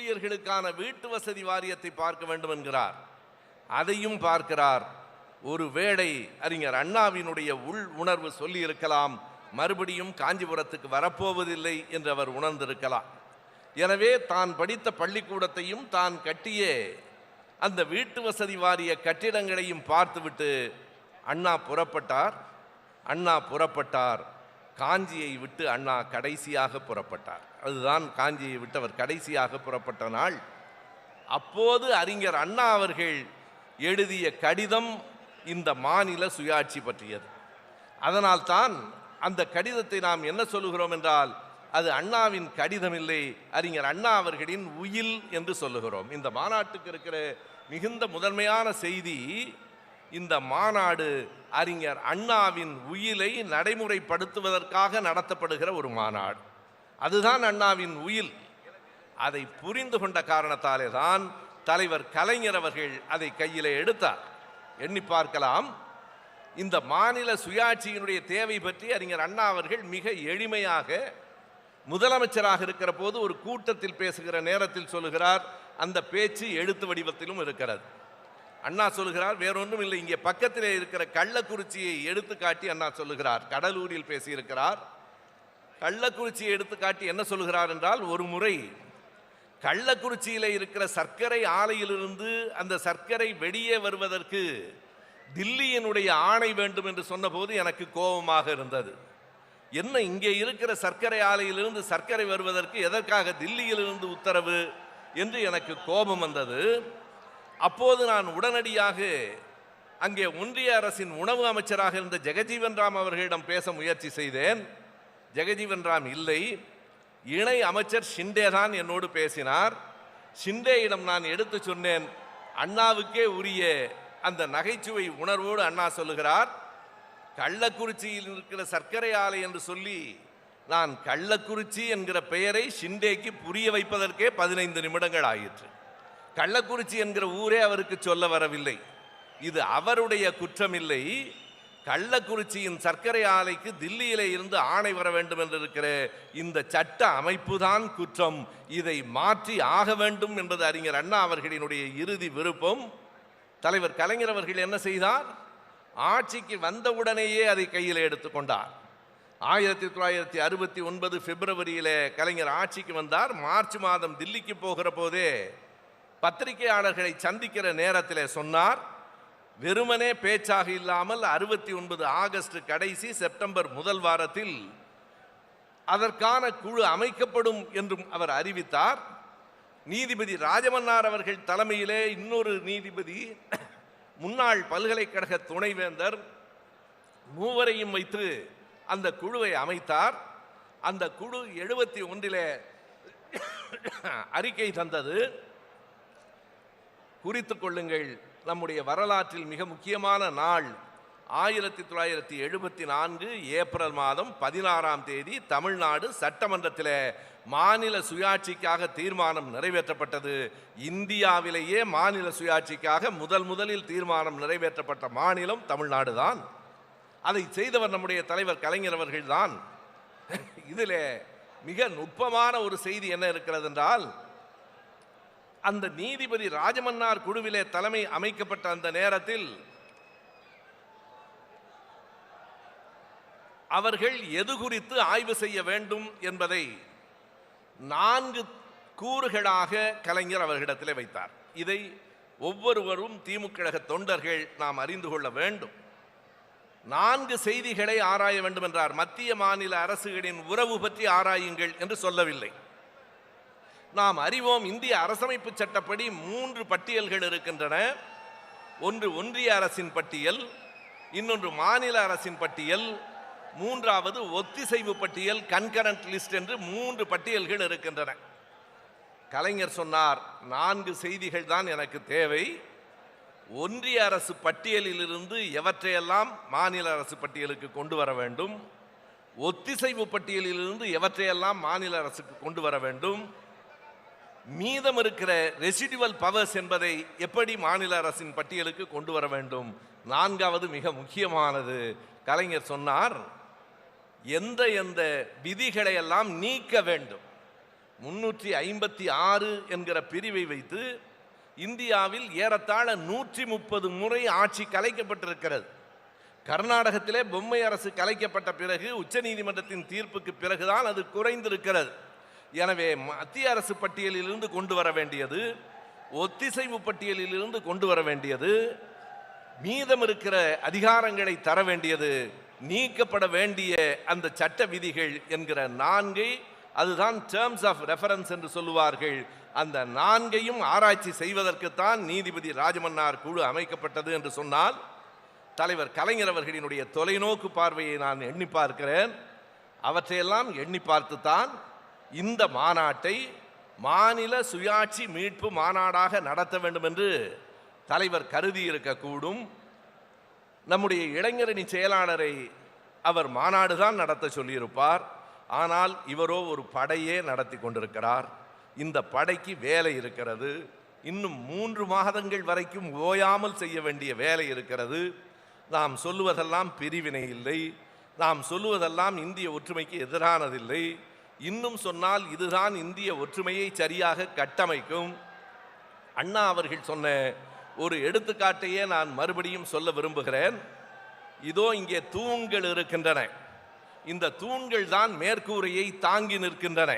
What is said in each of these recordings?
ஊழியர்களுக்கான வீட்டு வசதி வாரியத்தை பார்க்க வேண்டும் என்கிறார். அதையும் பார்க்கிறார். ஒருவேளை அறிஞர் அண்ணாவினுடைய உள் உணர்வு சொல்லி இருக்கலாம் மறுபடியும் காஞ்சிபுரத்துக்கு வரப்போவதில்லை என்று அவர் உணர்ந்திருக்கலாம். எனவே தான் படித்த பள்ளிக்கூடத்தையும் தான் கட்டிய அந்த வீட்டு வசதி வாரிய கட்டிடங்களையும் பார்த்துவிட்டு அண்ணா புறப்பட்டார். அண்ணா புறப்பட்டார். காஞ்சியை விட்டு அண்ணா கடைசியாக புறப்பட்டார். அதுதான் காஞ்சியை விட்டு அவர் கடைசியாக புறப்பட்ட நாள். அப்போது அறிஞர் அண்ணா அவர்கள் எழுதிய கடிதம் இந்த மாநில சுயாட்சி பற்றியது. அதனால்தான் அந்த கடிதத்தை நாம் என்ன சொல்லுகிறோம் என்றால் அது அண்ணாவின் கடிதம் இல்லை அறிஞர் அண்ணா அவர்களின் உயில் என்று சொல்லுகிறோம். இந்த மாநாட்டுக்கு இருக்கிற மிகுந்த முதன்மையான செய்தி இந்த மாநாடு அறிஞர் அண்ணாவின் உயிலை நடைமுறைப்படுத்துவதற்காக நடத்தப்படுகிற ஒரு மாநாடு. அதுதான் அண்ணாவின் உயில். அதை புரிந்து கொண்ட காரணத்தாலே தான் தலைவர் கலைஞர் அவர்கள் அதை கையிலே எடுத்தார். எண்ணி பார்க்கலாம். இந்த மாநில சுயாட்சியினுடைய தேவை பற்றி அறிஞர் அண்ணா அவர்கள் மிக எளிமையாக முதலமைச்சராக இருக்கிற போது ஒரு கூட்டத்தில் பேசுகிற நேரத்தில் சொல்லுகிறார். அந்த பேச்சு எழுத்து வடிவத்திலும் இருக்கிறது. அண்ணா சொல்லுகிறார் வேறொன்றும் இல்லை இங்கே பக்கத்திலே இருக்கிற கள்ளக்குறிச்சியை எடுத்து காட்டி அண்ணா சொல்லுகிறார். கடலூரில் பேசியிருக்கிறார். கள்ளக்குறிச்சியை எடுத்து காட்டி என்ன சொல்லுகிறார் என்றால் ஒரு முறை கள்ளக்குறிச்சியில் இருக்கிற சர்க்கரை ஆலையிலிருந்து அந்த சர்க்கரை வெளியே வருவதற்கு தில்லியினுடைய ஆணை வேண்டும் என்று சொன்னபோது எனக்கு கோபமாக இருந்தது. என்ன இங்கே இருக்கிற சர்க்கரை ஆலையிலிருந்து சர்க்கரை வருவதற்கு எதற்காக தில்லியிலிருந்து உத்தரவு? என்று எனக்கு கோபம் வந்தது. அப்போது நான் உடனடியாக அங்கே ஒன்றிய அரசின் உணவு அமைச்சராக இருந்த ஜெகஜீவன் ராம் அவர்களிடம் பேச முயற்சி செய்தேன். ஜெகஜீவன் ராம் இல்லை. இணை அமைச்சர் ஷிண்டே தான் என்னோடு பேசினார். ஷிண்டேயிடம் நான் எடுத்து சொன்னேன் அண்ணாவுக்கே உரிய அந்த நகைச்சுவை உணர்வோடு அண்ணா சொல்லுகிறார். கள்ளக்குறிச்சியில் இருக்கிற சர்க்கரை ஆலை என்று சொல்லி நான் கள்ளக்குறிச்சி என்கிற பெயரை ஷிண்டேக்கு புரிய வைப்பதற்கே பதினைந்து நிமிடங்கள் ஆயிற்று. கள்ளக்குறிச்சி என்கிற ஊரே அவருக்கு சொல்ல வரவில்லை. இது அவருடைய குற்றமில்லை. கள்ளக்குறிச்சியின் சர்க்கரை ஆலைக்கு தில்லியிலே இருந்து ஆணை வர வேண்டும் என்று இருக்கிற இந்த சட்ட அமைப்பு தான் குற்றம். இதை மாற்றி ஆக வேண்டும் என்பது அறிஞர் அண்ணா அவர்களினுடைய இறுதி விருப்பம். தலைவர் கலைஞர் அவர்கள் என்ன செய்தார்? ஆட்சிக்கு வந்தவுடனேயே அதை கையில் எடுத்துக்கொண்டார் ஆயிரத்தி தொள்ளாயிரத்தி அறுபத்தி ஒன்பது பிப்ரவரியில் கலைஞர் ஆட்சிக்கு வந்தார். மார்ச் மாதம் தில்லிக்கு போகிற போதே பத்திரிகையாளர்களை சந்திக்கிற நேரத்தில் சொன்னார் வெறுமனே பேச்சாக இல்லாமல் அறுபத்தி ஒன்பது ஆகஸ்ட் கடைசி செப்டம்பர் முதல் வாரத்தில் அதற்கான குழு அமைக்கப்படும் என்றும் அவர் அறிவித்தார். நீதிபதி ராஜமன்னார் அவர்கள் தலைமையிலே இன்னொரு நீதிபதி முன்னாள் பல்கலைக்கழக துணைவேந்தர் மூவரையும் வைத்து அந்த குழுவை அமைத்தார். அந்த குழு எழுபத்தி ஒன்றிலே அறிக்கை தந்தது. குறித்து கொள்ளுங்கள். நம்முடைய வரலாற்றில் மிக முக்கியமான நாள் ஆயிரத்தி தொள்ளாயிரத்தி எழுபத்தி நான்கு ஏப்ரல் மாதம் பதினாறாம் தேதி தமிழ்நாடு சட்டமன்றத்தில் மாநில சுயாட்சிக்காக தீர்மானம் நிறைவேற்றப்பட்டது. இந்தியாவிலேயே மாநில சுயாட்சிக்காக முதல் முதலில் தீர்மானம் நிறைவேற்றப்பட்ட மாநிலம் தமிழ்நாடு தான். அதை செய்தவர் நம்முடைய தலைவர் கலைஞர் அவர்கள்தான் இதில் மிக நுட்பமான ஒரு செய்தி என்ன இருக்கிறது என்றால் அந்த நீதிபதி ராஜமன்னார் குழுவிலே தலைமை அமைக்கப்பட்ட அந்த நேரத்தில் அவர்கள் எது குறித்து ஆய்வு செய்ய வேண்டும் என்பதை நான்கு கூறுகளாக கலைஞர் அவர்களிடத்தில் வைத்தார். இதை ஒவ்வொருவரும் திமுக தொண்டர்கள் நாம் அறிந்து கொள்ள வேண்டும். நான்கு செய்திகளை ஆராய வேண்டும் என்றார். மத்திய மாநில அரசுகளின் உறவு பற்றி ஆராயுங்கள் என்று சொல்லவில்லை. நாம் அறிவோம் இந்திய அரசமைப்பு சட்டப்படி மூன்று பட்டியல்கள் இருக்கின்றன. ஒன்று ஒன்றிய அரசின் பட்டியல் இன்னொன்று மாநில அரசின் பட்டியல் மூன்றாவது ஒத்திசைவு பட்டியல் கன்கரண்ட் லிஸ்ட் என்று மூன்று பட்டியல்கள் இருக்கின்றன. கலைஞர் சொன்னார் நான்கு செய்திகள் தான் எனக்கு தேவை. ஒன்றிய அரசு பட்டியலிலிருந்து எவற்றையெல்லாம் மாநில அரசு பட்டியலுக்கு கொண்டு வர வேண்டும்? ஒத்திசைவு பட்டியலிலிருந்து எவற்றையெல்லாம் மாநில அரசுக்கு கொண்டு வர வேண்டும்? மீதம் இருக்கிற ரெசிடுவல் பவர்ஸ் என்பதை எப்படி மாநில அரசின் பட்டியலுக்கு கொண்டு வர வேண்டும்? நான்காவது மிக முக்கியமானது. கலைஞர் சொன்னார் எந்த எந்த விதிகளை எல்லாம் நீக்க வேண்டும்? முன்னூற்றி ஐம்பத்தி ஆறு என்கிற பிரிவை வைத்து இந்தியாவில் ஏறத்தாழ நூற்றி முப்பது முறை ஆட்சி கலைக்கப்பட்டிருக்கிறது. கர்நாடகத்திலே பொம்மை அரசு கலைக்கப்பட்ட பிறகு உச்சநீதிமன்றத்தின் தீர்ப்புக்கு பிறகுதான் அது குறைந்திருக்கிறது. எனவே மத்திய அரசு பட்டியலிலிருந்து கொண்டு வர வேண்டியது ஒத்திசைவு பட்டியலிலிருந்து கொண்டு வர வேண்டியது மீதம் இருக்கிற அதிகாரங்களை தர வேண்டியது நீக்கப்பட வேண்டிய அந்த சட்ட விதிகள் என்கிற நான்கை அதுதான் டேர்ம்ஸ் ஆஃப் ரெஃபரன்ஸ் என்று சொல்லுவார்கள். அந்த நான்கையும் ஆராய்ச்சி செய்வதற்குத்தான் நீதிபதி ராஜமன்னார் குழு அமைக்கப்பட்டது என்று சொன்னால் தலைவர் கலைஞர் அவர்களினுடைய தொலைநோக்கு பார்வையை நான் எண்ணி பார்க்கிறேன். அவற்றையெல்லாம் எண்ணி பார்த்துத்தான் இந்த மாநாட்டை மாநில சுயாட்சி மீட்பு மாநாடாக நடத்த வேண்டும் என்று தலைவர் கருதி இருக்கக்கூடும் நம்முடைய இளைஞரணி செயலாளரை அவர் மாநாடு தான் நடத்த சொல்லியிருப்பார். ஆனால் இவரோ ஒரு படையே நடத்தி கொண்டிருக்கிறார். இந்த படைக்கு வேலை இருக்கிறது. இன்னும் மூன்று மாதங்கள் வரைக்கும் ஓயாமல் செய்ய வேண்டிய வேலை இருக்கிறது. நாம் சொல்லுவதெல்லாம் பிரிவினை இல்லை. நாம் சொல்லுவதெல்லாம் இந்திய ஒற்றுமைக்கு எதிரானதில்லை. இன்னும் சொன்னால் இதுதான் இந்திய ஒற்றுமையை சரியாக கட்டமைக்கும். அண்ணா அவர்கள் சொன்ன ஒரு எடுத்துக்காட்டையே நான் மறுபடியும் சொல்ல விரும்புகிறேன். இதோ இங்கே தூண்கள் இருக்கின்றன. இந்த தூண்கள் தான் மேற்கூரையை தாங்கி நிற்கின்றன.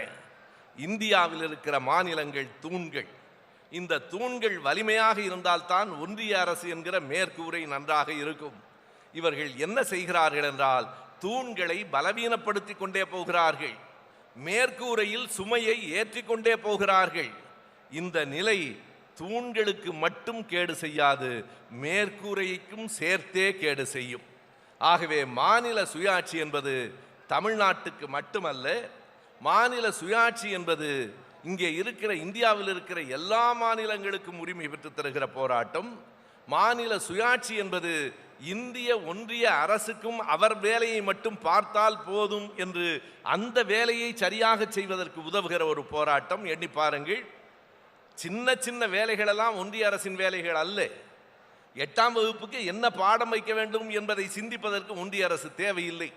இந்தியாவில் இருக்கிற மாநிலங்கள் தூண்கள். இந்த தூண்கள் வலிமையாக இருந்தால்தான் ஒன்றிய அரசு என்கிற மேற்கூரை நன்றாக இருக்கும். இவர்கள் என்ன செய்கிறார்கள் என்றால் தூண்களை பலவீனப்படுத்தி கொண்டே போகிறார்கள். மேற்கூரையில் சுமையை ஏற்றிக்கொண்டே போகிறார்கள். இந்த நிலை தூண்களுக்கு மட்டும் கேடு செய்யாது மேற்கூரைக்கும் சேர்த்தே கேடு செய்யும். ஆகவே மாநில சுயாட்சி என்பது தமிழ்நாட்டுக்கு மட்டுமல்ல மாநில சுயாட்சி என்பது இங்கே இருக்கிற இந்தியாவில் இருக்கிற எல்லா மாநிலங்களுக்கும் உரிமை பெற்று தருகிற போராட்டம் மாநில சுயாட்சி என்பது இந்திய ஒன்றிய அரசுக்கும் அவர் வேலையை மட்டும் பார்த்தால் போதும் என்று அந்த வேலையை சரியாக செய்வதற்கு உதவுகிற ஒரு போராட்டம். எண்ணி பாருங்கள். சின்ன சின்ன வேலைகளெல்லாம் ஒன்றிய அரசின் வேலைகள் அல்ல. எட்டாம் வகுப்புக்கு என்ன பாடம் வைக்க வேண்டும் என்பதை சிந்திப்பதற்கு ஒன்றிய அரசு தேவையில்லை.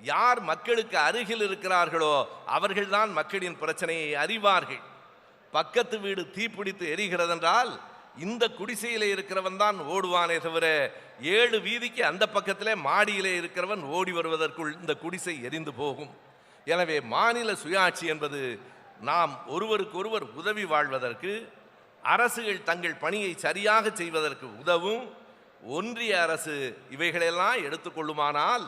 யார் மக்களுக்கு அருகில் இருக்கிறார்களோ அவர்கள்தான் மக்களின் பிரச்சனையை அறிவார்கள். பக்கத்து வீடு தீப்பிடித்து எரிகிறதென்றால் இந்த குடிசையில் இருக்கிறவன் தான் ஓடுவானே தவிர ஏழு வீதிக்கு அந்த பக்கத்தில் மாடியிலே இருக்கிறவன் ஓடி வருவதற்குள் இந்த குடிசை எரிந்து போகும். எனவே மாநில சுயாட்சி என்பது நாம் ஒருவருக்கொருவர் உதவி வாழ்வதற்கு அரசுகள் தங்கள் பணியை சரியாக செய்வதற்கு உதவும். ஒன்றிய அரசு இவைகளெல்லாம் எடுத்துக்கொள்ளுமானால்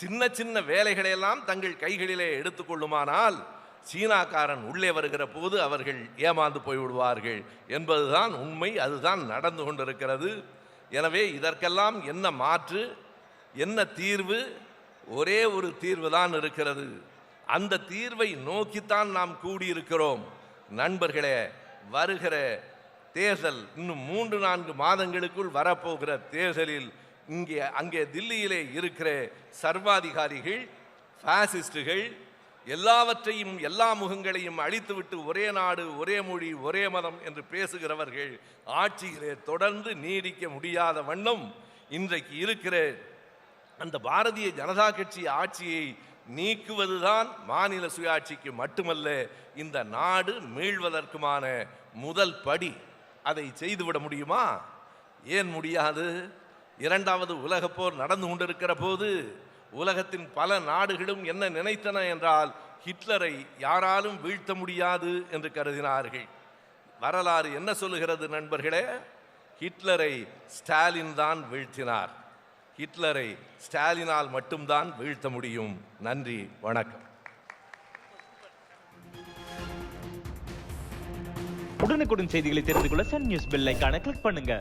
சின்ன சின்ன வேலைகளையெல்லாம் தங்கள் கைகளிலே எடுத்துக்கொள்ளுமானால் சீனாக்காரன் உள்ளே வருகிற போது அவர்கள் ஏமாந்து போய்விடுவார்கள் என்பதுதான் உண்மை அதுதான் நடந்து கொண்டிருக்கிறது. எனவே இதற்கெல்லாம் என்ன மாற்று என்ன தீர்வு? ஒரே ஒரு தீர்வு தான் இருக்கிறது. அந்த தீர்வை நோக்கித்தான் நாம் கூடியிருக்கிறோம். நண்பர்களே வருகிற தேர்தல் இன்னும் மூன்று நான்கு மாதங்களுக்குள் வரப்போகிற தேர்தலில் இங்கே அங்கே தில்லியிலே இருக்கிற சர்வாதிகாரிகள் ஃபேசிஸ்டுகள் எல்லாவற்றையும் எல்லா முகங்களையும் அழித்துவிட்டு ஒரே நாடு ஒரே மொழி ஒரே மதம் என்று பேசுகிறவர்கள் ஆட்சியிலே தொடர்ந்து நீடிக்க முடியாத வண்ணம் இன்றைக்கு இருக்கிற அந்த பாரதிய ஜனதா கட்சி ஆட்சியை நீக்குவதுதான் மாநில சுயாட்சிக்கு மட்டுமல்ல இந்த நாடு மீள்வதற்குமான முதல் படி. அதை செய்துவிட முடியுமா? ஏன் முடியாது? இரண்டாவது உலகப்போர் நடந்து கொண்டிருக்கிற போது உலகத்தின் பல நாடுகளும் என்ன நினைத்தன என்றால் ஹிட்லரை யாராலும் வீழ்த்த முடியாது என்று கருதினார்கள். வரலாறு என்ன சொல்லுகிறது நண்பர்களே? ஹிட்லரை ஸ்டாலின் தான் வீழ்த்தினார். ஹிட்லரை ஸ்டாலினால் மட்டும்தான் வீழ்த்த முடியும். நன்றி வணக்கம். உடனுக்குடன் செய்திகளை தெரிந்து கொள்ள Sun News bell icon click பண்ணுங்க.